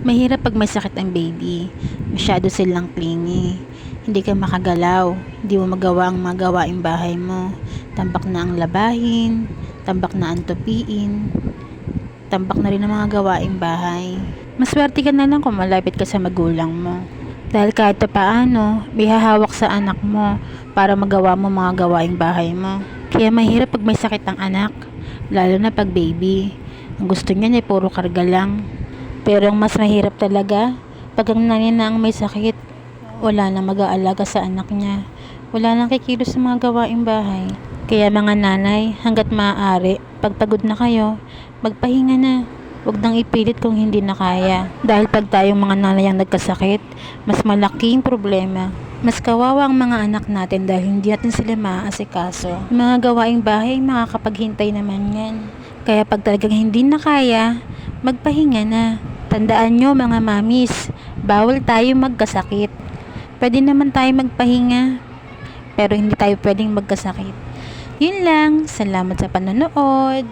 Mahirap pag may sakit ang baby. Masyado silang clingy. Hindi ka makagalaw. Hindi mo magawa ang mga gawaing bahay mo. Tambak na ang labahin. Tambak na ang tupiin. Tambak na rin ang mga gawaing bahay. Maswerte ka na lang kung malapit ka sa magulang mo. Dahil kahit pa paano, may hahawak sa anak mo para magawa mo mga gawaing bahay mo. Kaya mahirap pag may sakit ang anak, lalo na pag baby. Ang gusto niya ay puro karga lang. Pero ang mas mahirap talaga, pag ang nanay na ang may sakit, wala na mag-aalaga sa anak niya. Wala nang kikilos sa mga gawaing bahay. Kaya mga nanay, hanggat maaari, pag pagod na kayo, magpahinga na. Huwag nang ipilit kung hindi na kaya. Dahil pag tayong mga nanay ang nagkasakit, mas malaking problema. Mas kawawa ang mga anak natin dahil hindi natin sila maaasikaso. Mga gawaing bahay, makakapaghintay naman yan. Kaya pag talagang hindi na kaya, magpahinga na. Tandaan nyo mga mamis, bawal tayo magkasakit. Pwede naman tayo magpahinga, pero hindi tayo pwedeng magkasakit. Yun lang, salamat sa panonood.